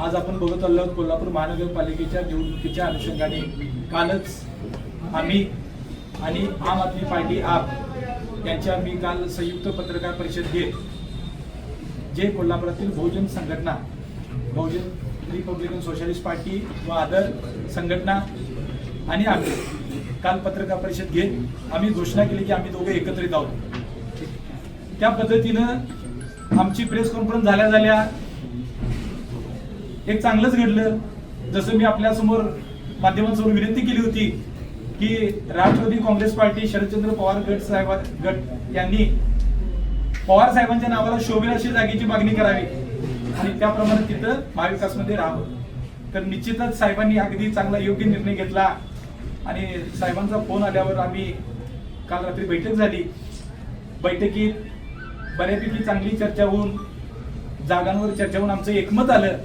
आज आपण बघत आलो आहोत कोल्हापूर महानगरपालिकेच्या निवडणुकीच्या अनुषंगाने. कालच आम्ही आणि आम आदमी पार्टी आप यांच्या मी काल संयुक्त पत्रकार परिषद घेत जे कोल्हापुरातील बहुजन संघटना बहुजन रिपब्लिकन सोशलिस्ट पार्टी व आदर संघटना आणि आम्ही काल पत्रकार परिषद घेत आम्ही घोषणा केली की आम्ही दोघे एकत्रित आहोत. त्या पद्धतीनं आमची प्रेस कॉन्फरन्स झाल्या झाल्या एक चांगलंच घडलं. जसं मी आपल्यासमोर माध्यमांसमोर विनंती केली होती की राष्ट्रवादी काँग्रेस पार्टी शरदचंद्र पवार गट साहेब गट यांनी पवार साहेबांच्या नावाला शोभेल अशी जागेची मागणी करावी. आणि त्याप्रमाणे तिथं महाविकासमध्ये राहावं. तर निश्चितच साहेबांनी अगदी चांगला योग्य निर्णय घेतला. आणि साहेबांचा फोन आल्यावर आम्ही काल रात्री बैठक झाली. बैठकीत बऱ्यापैकी चांगली चर्चा होऊन जागांवर चर्चा होऊन आमचं एकमत आलं.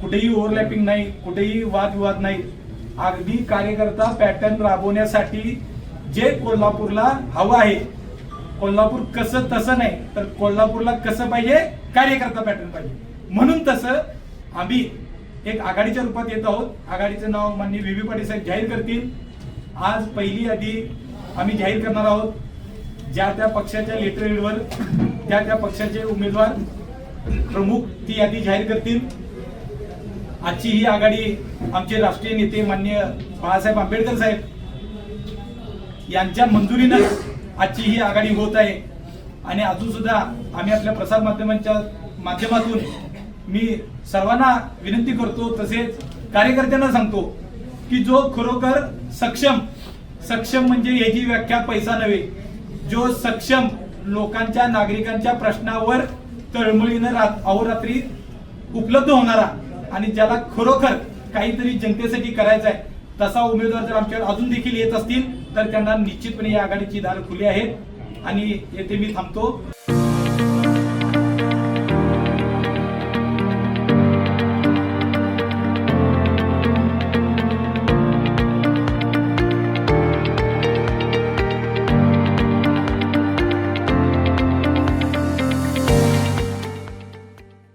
कुठेही ओव्हरलॅपिंग नाही कुठेही वादविवाद नाही. अगदी कार्यकर्ता पॅटर्न राबवण्यासाठी जे कोल्हापूरला हवं आहे कोल्हापूर कसं तसं नाही तर कोल्हापूरला कसं पाहिजे? कार्यकर्ता पॅटर्न पाहिजे. म्हणून तसं आम्ही एक आघाडीच्या रूपात येत आहोत. आघाडीचं नाव माननीय व्ही. व्ही. पाटील साहेब जाहीर करतील. आज पहिली यादी आम्ही जाहीर करणार आहोत. ज्या त्या पक्षाच्या लेटरवर त्या त्या पक्षाचे उमेदवार प्रमुख ती यादी जाहीर करतील. आजची ही आघाडी आमचे राष्ट्रीय नेते मान्य बाळासाहेब आंबेडकर साहेब यांच्या मंजुरीनं आजची ही आघाडी होत आहे. आणि अजून सुद्धा आम्ही आपल्या प्रसार माध्यमांच्या माध्यमातून मी सर्वांना विनंती करतो तसेच कार्यकर्त्यांना सांगतो की जो खरोखर सक्षम सक्षम म्हणजे याची व्याख्या पैसा नव्हे. जो सक्षम लोकांच्या नागरिकांच्या प्रश्नावर तळमळीनं रात अहोरात्री उपलब्ध होणारा आणि ज्याला खरोखर काहीतरी जनतेसाठी करायचं आहे तसा उमेदवार जर आमच्याकडे अजून देखील येत असतील तर त्यांना निश्चितपणे या आघाडीची दार खुली आहेत. आणि येथे मी थांबतो.